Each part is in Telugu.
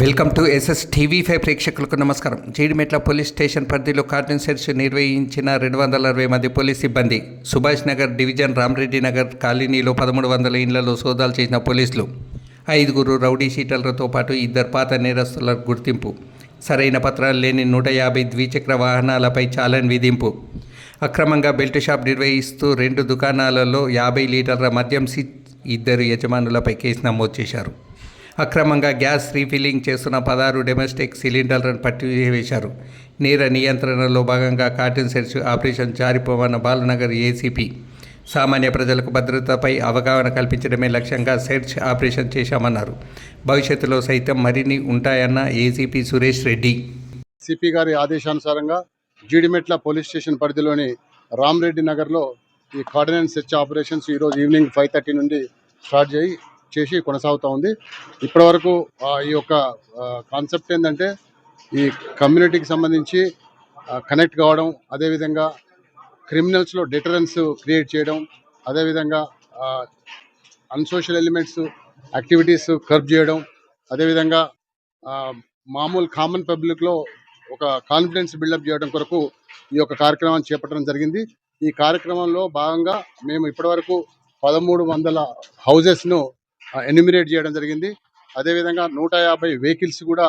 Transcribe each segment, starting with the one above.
Welcome to SS TV five ప్రేక్షకులకు నమస్కారం. జీడిమెట్ల పోలీస్ స్టేషన్ పరిధిలో కార్టన్ సెర్చ్ నిర్వహించిన రెండు వందల అరవై మంది పోలీస్ సిబ్బంది సుభాష్ నగర్ డివిజన్ రామరెడ్డి నగర్ కాలనీలో పదమూడు వందల ఇండ్లలో సోదాలు చేసిన పోలీసులు ఐదుగురు రౌడీ షీటర్లతో పాటు ఇద్దరు పాత నేరస్తుల గుర్తింపు సరైన పత్రాలు లేని నూట యాభై ద్విచక్ర వాహనాలపై చాలన్ విధింపు అక్రమంగా బెల్ట్ షాప్ నిర్వహిస్తూ రెండు దుకాణాలలో యాభై లీటర్ల మద్యం సి ఇద్దరు యజమానులపై కేసు నమోదు చేశారు. అక్రమంగా గ్యాస్ రీఫిల్లింగ్ చేస్తున్న పదహారు డొమెస్టిక్ సిలిండర్లను పట్టివేశారు. నేర నియంత్రణలో భాగంగా కాటన్ సెర్చ్ ఆపరేషన్ జారిపోవన్న బాలనగర్ ఏసీపీ సామాన్య ప్రజలకు భద్రతపై అవగాహన కల్పించడమే లక్ష్యంగా సెర్చ్ ఆపరేషన్ చేశామన్నారు. భవిష్యత్తులో సైతం మరిన్ని ఉంటాయన్న ఏసీపీ సురేష్ రెడ్డి. సిపి గారి ఆదేశానుసారంగా జీడిమెట్ల పోలీస్ స్టేషన్ పరిధిలోని రామ్రెడ్డి నగర్లో ఈ కార్డినెన్స్ సెర్చ్ ఆపరేషన్స్ ఈరోజు ఈవినింగ్ ఫైవ్ థర్టీ నుండి స్టార్ట్ చేయి చేసి కొనసాగుతూ ఉంది. ఇప్పటివరకు ఈ యొక్క కాన్సెప్ట్ ఏంటంటే ఈ కమ్యూనిటీకి సంబంధించి కనెక్ట్ కావడం అదేవిధంగా క్రిమినల్స్లో డిటరెన్స్ క్రియేట్ చేయడం అదేవిధంగా అన్సోషల్ ఎలిమెంట్స్ యాక్టివిటీస్ కర్బ్ చేయడం అదేవిధంగా ఆ, మామూలు కామన్ పబ్లిక్లో ఒక కాన్ఫిడెన్స్ బిల్డప్ చేయడం కొరకు ఈ యొక్క కార్యక్రమాన్ని చేపట్టడం జరిగింది. ఈ కార్యక్రమంలో భాగంగా మేము ఇప్పటివరకు పదమూడు వందల హౌజెస్ను ఎన్యూమినేట్ చేయడం జరిగింది. అదేవిధంగా నూట యాభై వెహికల్స్ కూడా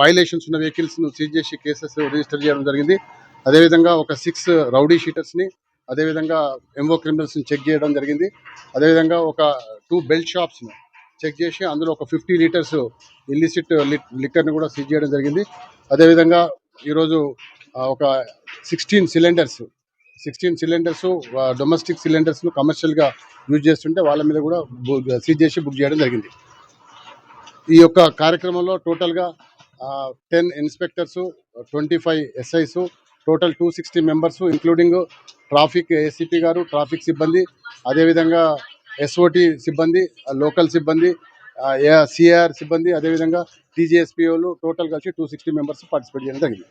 వయలేషన్స్ ఉన్న వెహికల్స్ను సీజ్ చేసి కేసెస్ రిజిస్టర్ చేయడం జరిగింది. అదేవిధంగా ఒక సిక్స్ రౌడీ షీటర్స్ని అదేవిధంగా ఎంఓ క్రిమినల్స్ని చెక్ చేయడం జరిగింది. అదేవిధంగా ఒక టూ బెల్ట్ షాప్స్ను చెక్ చేసి అందులో ఒక ఫిఫ్టీ లీటర్స్ ఇల్లిసిట్ లిక్కర్ని కూడా సీజ్ చేయడం జరిగింది. అదేవిధంగా ఈరోజు ఒక sixteen cylinders sixteen cylinders domestic సిలిండర్స్ను కమర్షియల్గా యూజ్ చేస్తుంటే వాళ్ళ మీద కూడా సీజ్ చేసి బుక్ చేయడం జరిగింది. ఈ యొక్క కార్యక్రమంలో టోటల్గా ten inspectors twenty five SIs total two sixty members including traffic ACP గారు ట్రాఫిక్ సిబ్బంది అదేవిధంగా ఎస్ఓటి సిబ్బంది లోకల్ సిబ్బంది సిఆర్ సిబ్బంది అదేవిధంగా టీజీఎస్పీఓలు టోటల్ కలిసి టూ సిక్స్టీ మెంబర్స్ పార్టిసిపేట్ చేయడం జరిగింది.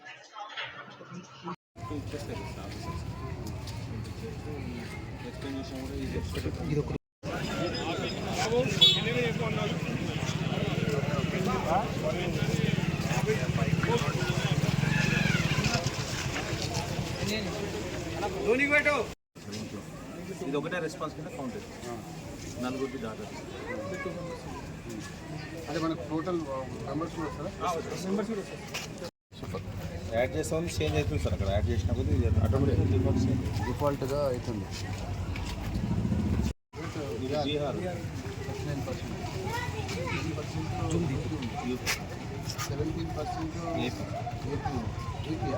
ఇది ఒకటే రెస్పాన్స్ కింద కౌంట్ నలుగురికి దాటారు అదే మనకు టోటల్ మెంబర్స్ కూడా యాడ్ చేస్తాం చేంజ్ అవుతుంది సార్ అక్కడ. యాడ్ చేసిన కొద్ది ఆటోమేటిక్ డిఫాల్ట్ చేంజ్ డిఫాల్ట్గా అవుతుంది. ఇది Bihar seventeen percent AP AP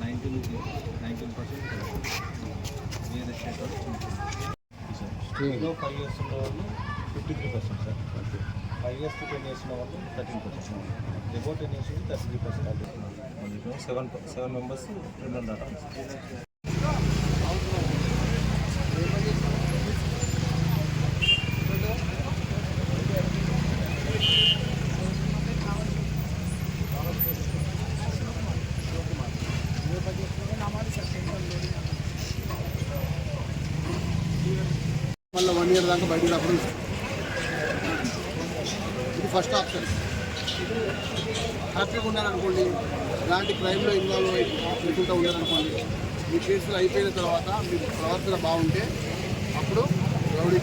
nineteen nineteen percent వేరే స్టేట్ స్టేట్లో ఫైవ్ ఇయర్స్ ఉన్న వాళ్ళు fifty three percent sir five years to ten years ఉన్న వాళ్ళు thirteen percent above ten years thirty three percent seven seven members రెండు వన్ ఇయర్ దాకా బయటకు రావడం ఇది ఫస్ట్ ఆప్షన్ హ్యాపీగా ఉన్నారనుకోండి ఇలాంటి క్రైమ్లో ఇన్వాల్వ్ అయిపోకుండా ఉన్నారనుకోండి మీ కేసులు అయిపోయిన తర్వాత మీ ప్రవర్తన బాగుంటే అప్పుడు రౌడీ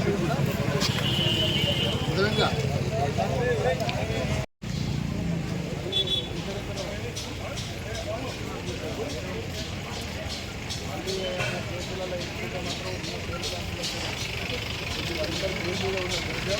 షీట్ కూడా అర్థమైందా